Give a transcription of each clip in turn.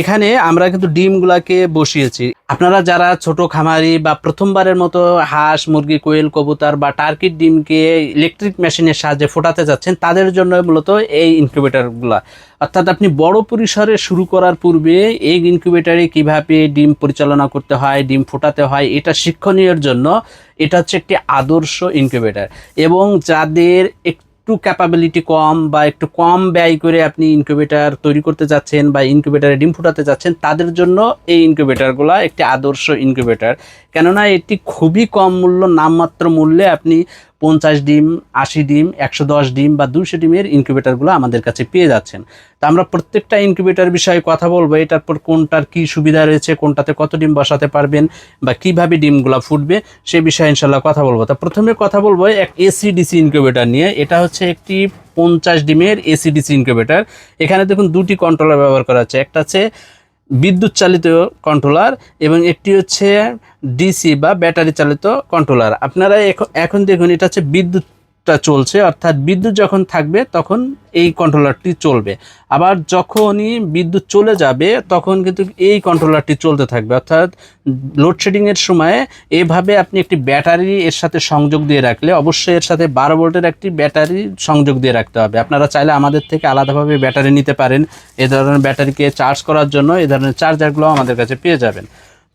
এখানে আমরা কিন্তু ডিমগুলাকে বসিয়েছি। আপনারা যারা ছোট খামারি বা প্রথমবারের মতো হাঁস, মুরগি, কোয়েল, কবুতর বা টার্কির ডিমকে ইলেকট্রিক মেশিনের সাহায্যে ফোটাতে যাচ্ছেন, তাদের জন্য মূলত এই ইনকিউবেটরগুলা। অর্থাৎ আপনি বড় পরিসরে শুরু করার পূর্বে এই ইনকিউবেটরে কীভাবে ডিম পরিচালনা করতে হয়, ডিম ফোটাতে হয়, এটা শিক্ষণীয়র জন্য এটা হচ্ছে একটি আদর্শ ইনকিউবেটর। এবং যাদের একটু ক্যাপাবিলিটি কম বা একটু কম ব্যয় করে আপনি ইনকিউবেটার তৈরি করতে যাচ্ছেন বা ইনকিউবেটারে ডিম ফুটাতে যাচ্ছেন, তাদের জন্য এই ইনকিউবেটারগুলো একটি আদর্শ ইনকিউবেটার কেননা এটি খুবই কম মূল্য, নামমাত্র মূল্যে আপনি পঞ্চাশ ডিম, আশি ডিম, একশো দশ ডিম বা দুশো ডিমের ইনকিউবেটরগুলো আমাদের কাছে পেয়ে যাচ্ছেন। তো আমরা প্রত্যেকটা ইনকিউবেটর বিষয়ে কথা বলব, এটার পর কোনটার কি সুবিধা রয়েছে, কোনটাতে কত ডিম বসাতে পারবেন বা কীভাবে ডিমগুলো ফুটবে, সে বিষয়ে ইনশাল্লাহ কথা বলব। তা প্রথমে কথা বলব এক এসি ডিসি ইনকিউবেটর নিয়ে, এটা হচ্ছে একটি পঞ্চাশ ডিমের এসি ডিসি ইনকিউবেটর এখানে দেখুন দুটি কন্ট্রোলার ব্যবহার করা হচ্ছে, একটা হচ্ছে বিদ্যুৎ চালিত কন্ট্রোলার এবং একটি হচ্ছে ডিসি বা ব্যাটারি চালিত কন্ট্রোলার আপনারা এখন- দেখুন, এটা হচ্ছে বিদ্যুৎটা চলছে, অর্থাৎ বিদ্যুৎ যখন থাকবে তখন এই কন্ট্রোলারটি চলবে। আবার যখনই বিদ্যুৎ চলে যাবে তখন কিন্তু এই কন্ট্রোলারটি চলতে থাকবে। অর্থাৎ লোডশেডিংয়ের সময় এভাবে আপনি একটি ব্যাটারি এর সাথে সংযোগ দিয়ে রাখলে অবশ্যই এর সাথে বারো ভোল্টের একটি ব্যাটারি সংযোগ দিয়ে রাখতে হবে। আপনারা চাইলে আমাদের থেকে আলাদাভাবে ব্যাটারি নিতে পারেন। এ ধরনের ব্যাটারিকে চার্জ করার জন্য এ ধরনের চার্জারগুলো আমাদের কাছে পেয়ে যাবেন।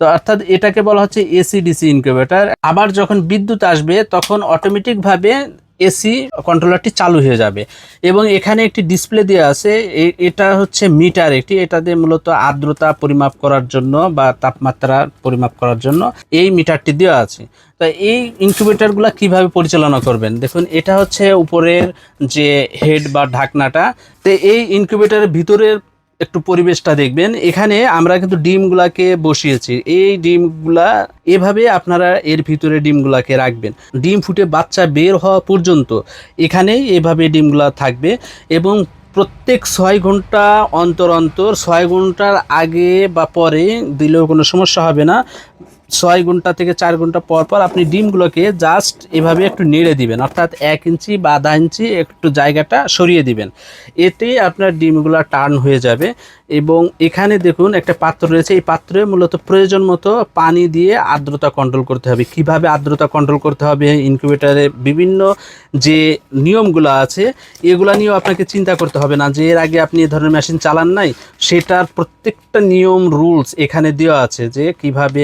তো অর্থাৎ এটাকে বলা হচ্ছে এসি ডিসি ইনকিউবেটর আবার যখন বিদ্যুৎ আসবে তখন অটোমেটিকভাবে এসি কন্ট্রোলারটি চালু হয়ে যাবে। এবং এখানে একটি ডিসপ্লে দেওয়া আছে এটা হচ্ছে মিটার একটি, এটা দিয়ে মূলত আর্দ্রতা পরিমাপ করার জন্য বা তাপমাত্রা পরিমাপ করার জন্য এই মিটারটি দেওয়া আছে। তো এই ইনকিউবেটরগুলো কীভাবে পরিচালনা করবেন? দেখুন, এটা হচ্ছে উপরের যে হেড বা ঢাকনাটা, তো এই ইনকিউবেটরের ভিতরের একটু পরিবেশটা দেখবেন। এখানে আমরা কিন্তু ডিমগুলাকে বসিয়েছি। এই ডিমগুলা এভাবে আপনারা এর ভিতরে ডিমগুলাকে রাখবেন। ডিম ফুটে বাচ্চা বের হওয়া পর্যন্ত এখানে এভাবে ডিমগুলা থাকবে এবং প্রত্যেক ছয় ঘণ্টা অন্তর অন্তর, ছয় ঘণ্টার আগে বা পরে দিলেও কোনো সমস্যা হবে না। ছয় ঘণ্টা থেকে চার ঘণ্টা পর পর আপনি ডিমগুলোকে জাস্ট এভাবে একটু নেড়ে দিবেন। অর্থাৎ এক ইঞ্চি বা আধা ইঞ্চি একটু জায়গাটা সরিয়ে দিবেন। এতেই আপনার ডিমগুলো টার্ন হয়ে যাবে এবং এখানে দেখুন একটা পাত্র রয়েছে। এই পাত্রে মূলত প্রয়োজন মতো পানি দিয়ে আর্দ্রতা কন্ট্রোল করতে হবে। কীভাবে আর্দ্রতা কন্ট্রোল করতে হবে? ইনকিউবেটারে বিভিন্ন যে নিয়মগুলো আছে, এগুলা নিয়েও আপনাকে চিন্তা করতে হবে না যে এর আগে আপনি এ ধরনের মেশিন চালান নাই। সেটার প্রত্যেকটা নিয়ম রুলস এখানে দেওয়া আছে যে কীভাবে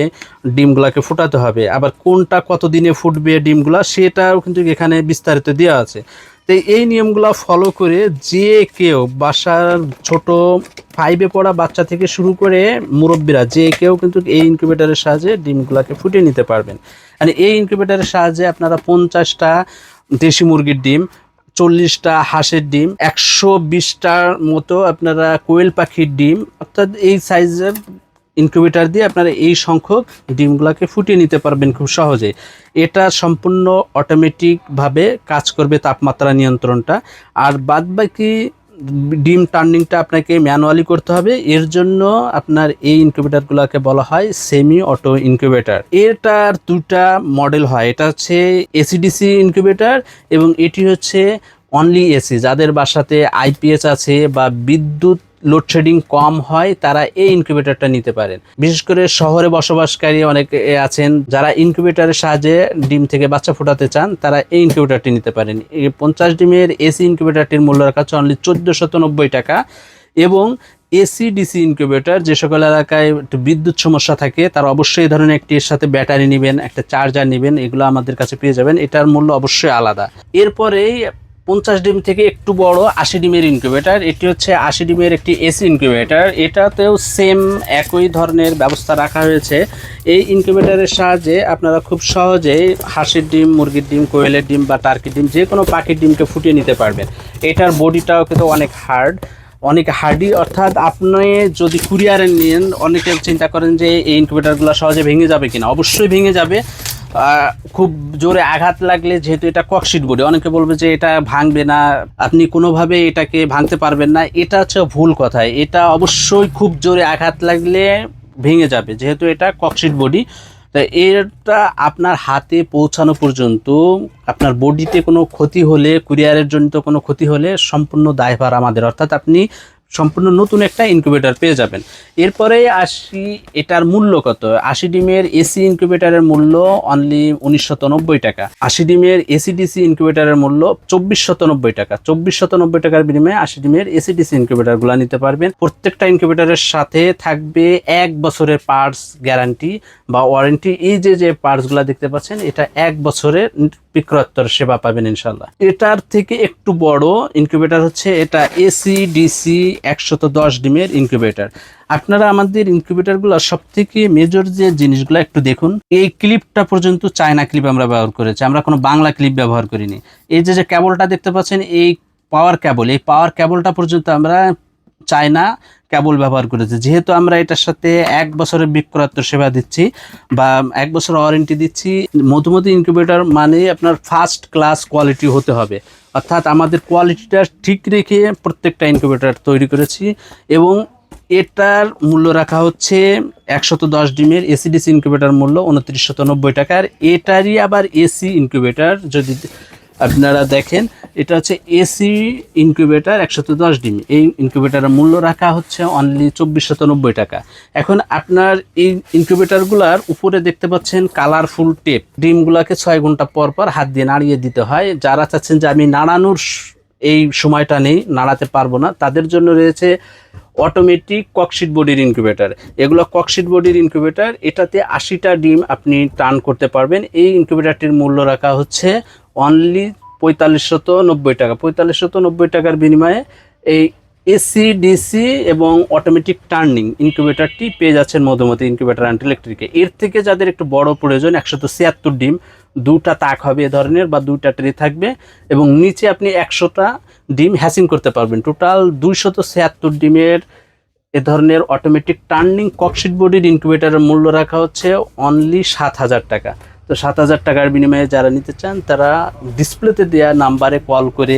ডিমগুলাকে ফোটাতে হবে। আবার কোনটা কত দিনে ফুটবে ডিমগুলা সেটাও কিন্তু এখানে বিস্তারিত দেওয়া আছে। তো এই নিয়মগুলো ফলো করে যে কেউ বাসার ছোট ফাইভে পড়া বাচ্চা থেকে শুরু করে মুরব্বীরা যে কেউ কিন্তু এই ইনকিউবেটারের সাহায্যে ডিমগুলোকে ফুটিয়ে নিতে পারবেন। আর এই ইনকিউবেটারের সাহায্যে আপনারা পঞ্চাশটা দেশি মুরগির ডিম, চল্লিশটা হাঁসের ডিম, একশো বিশটার মতো আপনারা কোয়েল পাখির ডিম, অর্থাৎ এই সাইজের ইনকিউবেটার দিয়ে আপনারা এই সংখ্যক ডিমগুলোকে ফুটিয়ে নিতে পারবেন খুব সহজে। এটা সম্পূর্ণ অটোমেটিকভাবে কাজ করবে তাপমাত্রা নিয়ন্ত্রণটা। আর বাদবাকি ডিম টার্নিংটা আপনাকে ম্যানুয়ালি করতে হবে। এর জন্য আপনার এই ইনকিউবেটারগুলোকে বলা হয় সেমি অটো ইনকিউবেটার এটার দুটা মডেল হয়। এটা হচ্ছে এসিডিসি ইনকিউবেটার এবং এটি হচ্ছে অনলি এসি যাদের বাসাতে আইপিএস আছে বা বিদ্যুৎ লোডশেডিং কম হয়, তারা এই ইনকিউবেটরটা নিতে পারেন। বিশেষ করে শহরে বসবাসকারী অনেকে আছেন, যারা ইনকিউবেটরের সাহায্যে ডিম থেকে বাচ্চা ফোটাতে চান, তারা এই ইনকিউবেটরটি নিতে পারেন। এই পঞ্চাশ ডিমের এসি ইনকিউবেটরটির মূল্য রাখা হচ্ছে অনলি চোদ্দোশত নব্বই টাকা এবং এসি ডিসি ইনকিউবেটর যে সকল এলাকায় একটু বিদ্যুৎ সমস্যা থাকে, তারা অবশ্যই এই ধরনের একটি এর সাথে ব্যাটারি নেবেন, একটা চার্জার নেবেন, এগুলো আমাদের কাছে পেয়ে যাবেন। এটার মূল্য অবশ্যই আলাদা। এরপরেই পঞ্চাশ ডিম থেকে একটু বড় আশি ডিমের ইনকিউবেটার এটি হচ্ছে আশি ডিমের একটি এসি ইনকিউবেটার এটাতেও সেম একই ধরনের ব্যবস্থা রাখা হয়েছে। এই ইনকিউবেটারের সাহায্যে আপনারা খুব সহজেই হাঁসের ডিম, মুরগির ডিম, কোয়েলের ডিম বা টার্কির ডিম, যে কোনো পাখির ডিমকে ফুটিয়ে নিতে পারবেন। এটার বডিটাও কিন্তু অনেক হার্ড অনেক হার্ডি অর্থাৎ আপনি যদি কুরিয়ারে নেন, অনেকে চিন্তা করেন যে এই ইনকিউবেটারগুলো সহজে ভেঙে যাবে কিনা। অবশ্যই ভেঙে যাবে। খুব জোরে আঘাত লাগলে যেহেতু এটা ককশিট বডি, অনেকে বলবে যে এটা ভাঙবে না, আপনি কোনোভাবে এটাকে ভাঙতে পারবেন না, এটা হচ্ছে ভুল কথা। এটা অবশ্যই খুব জোরে আঘাত লাগলে ভেঙে যাবে, যেহেতু এটা ককশিট বডি। তা এটা আপনার হাতে পৌঁছানো পর্যন্ত, আপনার বডিতে কোনো ক্ষতি হলে, কুরিয়ারের জনিত কোনো ক্ষতি হলে সম্পূর্ণ দায়ভার আমাদের। অর্থাৎ আপনি সম্পূর্ণ নতুন একটা ইনকিউবেটর পেয়ে যাবেন। এরপরে আসি এটার মূল্য কত? আশি ডিমের এসি ইনকিউবেটরের মূল্য অনলি নব্বই টাকা। আশি ডিমের এসিডিসি ইনকিউবেটরের মূল্য চব্বিশ টাকা। চব্বিশ শত নব্বই টাকার বিনিময়ে আশি ডিমের এসিডিসি ইনকিউবেটরগুলো নিতে পারবেন। প্রত্যেকটা ইনকিউবেটরের সাথে থাকবে এক বছরের পার্টস গ্যারান্টি বা ওয়ারেন্টি এই যে যে পার্টসগুলো দেখতে পাচ্ছেন, এটা এক বছরের বিক্রয়োত্তর সেবা পাবেন ইনশাল্লাহ এটার থেকে একটু বড় ইনকিউবেটর হচ্ছে এটা এসি ডিসি একশত দশ ডিমের ইনকিউবেটর আপনারা আমাদের ইনকিউবেটরগুলো সব থেকে মেজর যে জিনিসগুলো একটু দেখুন। এই ক্লিপটা পর্যন্ত চায়না ক্লিপ আমরা ব্যবহার করেছি, আমরা কোনো বাংলা ক্লিপ ব্যবহার করিনি। এই যে যে কেবলটা দেখতে পাচ্ছেন, এই পাওয়ার কেবল এই পাওয়ার কেবলটা পর্যন্ত আমরা চায়না কেবল ব্যবহার করেছে। যেহেতু আমরা এটার সাথে এক বছরের বিক্রয়াত্তর সেবা দিচ্ছি বা এক বছর ওয়ারেন্টি দিচ্ছি, মধুমতি ইনকিউবেটর মানে আপনার ফার্স্ট ক্লাস কোয়ালিটি হতে হবে। অর্থাৎ আমাদের কোয়ালিটিটা ঠিক রেখে প্রত্যেকটা ইনকিউবেটর তৈরি করেছি এবং এটার মূল্য রাখা হচ্ছে একশত দশ ডিমের এসিডিসি ইনকিউবেটার মূল্য উনত্রিশশত নব্বই টাকার। এটারই আবার এসি ইনকিউবেটার যদি আপনারা দেখেন এটা হচ্ছে এসি ইনকিউবেটার একশত দশ ডিম। এই ইনকিউবেটারের মূল্য রাখা হচ্ছে অনলি চব্বিশশত নব্বই টাকা। এখন আপনার এই ইনকিউবেটারগুলার উপরে দেখতে পাচ্ছেন কালারফুল টেপ ডিমগুলোকে ছয় ঘণ্টা পর পর হাত দিয়ে নাড়িয়ে দিতে হয়। যারা চাচ্ছেন যে আমি নাড়ানোর এই সময়টা নেই, নাড়াতে পারব না, তাদের জন্য রয়েছে অটোমেটিক ককশিট বডির ইনকিউবেটার এগুলো ককশিট বডির ইনকিউবেটার এটাতে আশিটা ডিম আপনি টার্ন করতে পারবেন। এই ইনকিউবেটারটির মূল্য রাখা হচ্ছে অনলি পঁয়তাল্লিশশত নব্বই টাকা। পঁয়তাল্লিশশত নব্বই টাকার বিনিময়ে এই এসি ডিসি এবং অটোমেটিক টার্নিং ইনকিউবেটারটি পেয়ে যাচ্ছেন মধুমতি ইনকিউবেটার অ্যান্ড ইলেকট্রিকে এর থেকে যাদের একটু বড় প্রয়োজন, একশত ছিয়াত্তর ডিম, দুটা তাক হবে এ ধরনের বা দুইটা ট্রে থাকবে এবং নিচে আপনি একশোটা ডিম হ্যাসিং করতে পারবেন। টোটাল দুইশত ছিয়াত্তর ডিমের এ ধরনের অটোমেটিক টার্নিং ককশিট বডির ইনকিউবেটারের মূল্য রাখা হচ্ছে অনলি সাত হাজার টাকা। তো সাত হাজার টাকার বিনিময়ে যারা নিতে চান, তারা ডিসপ্লেতে দেওয়া নাম্বারে কল করে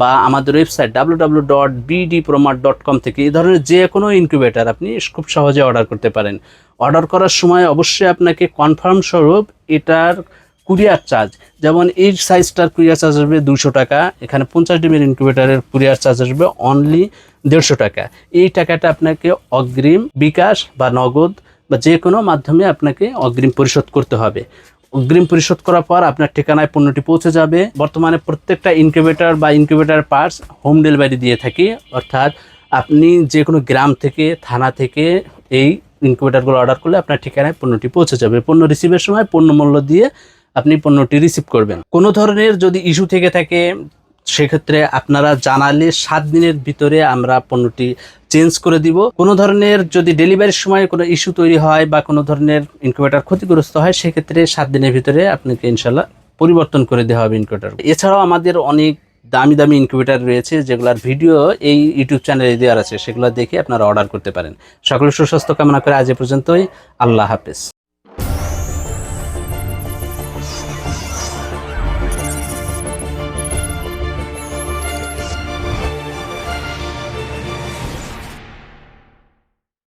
বা আমাদের website W W dot BD Promar dot com থেকে এই ধরনের যে কোনো ইনকিউবেটার আপনি খুব সহজে অর্ডার করতে পারেন। অর্ডার করার সময় অবশ্যই আপনাকে কনফার্ম স্বরূপ এটার কুরিয়ার চার্জ যেমন এই সাইজটার কুরিয়ার চার্জ আসবে দুশো টাকা, এখানে পঞ্চাশ ডিমের ইনকিউবেটারের কুরিয়ার চার্জ আসবে অনলি দেড়শো টাকা। এই টাকাটা আপনাকে অগ্রিম বিকাশ বা নগদ বা যে কোনো মাধ্যমে আপনাকে অগ্রিম পরিশোধ করতে হবে। অগ্রিম পরিশোধ করার পর আপনার ঠিকানায় পণ্যটি পৌঁছে যাবে। বর্তমানে প্রত্যেকটা ইনকিউবেটর বা ইনকিউবেটর পার্টস হোম ডেলিভারি দিয়ে থাকি। অর্থাৎ আপনি যে কোনো গ্রাম থেকে, থানা থেকে এই ইনকিউবেটরগুলো অর্ডার করলে আপনার ঠিকানায় পণ্যটি পৌঁছে যাবে। পণ্য রিসিভের সময় পণ্য মূল্য দিয়ে আপনি পণ্যটি রিসিভ করবেন। কোনো ধরনের যদি ইস্যু থেকে থাকে, সেক্ষেত্রে আপনারা জানালে সাত দিনের ভিতরে আমরা পণ্যটি চেঞ্জ করে দিব। কোনো ধরনের যদি ডেলিভারির সময় কোনো ইস্যু তৈরি হয় বা কোনো ধরনের ইনকিউবেটার ক্ষতিগ্রস্ত হয়, সেক্ষেত্রে সাত দিনের ভিতরে আপনাকে ইনশাল্লাহ পরিবর্তন করে দেওয়া হবে ইনকিউবেটার এছাড়াও আমাদের অনেক দামি দামি ইনকিউবেটার রয়েছে, যেগুলোর ভিডিও এই ইউটিউব চ্যানেলে দেওয়ার আছে। সেগুলো দেখে আপনারা অর্ডার করতে পারেন। সকলে সুস্বাস্থ্য কামনা করে আজ এ পর্যন্তই। আল্লাহ হাফেজ।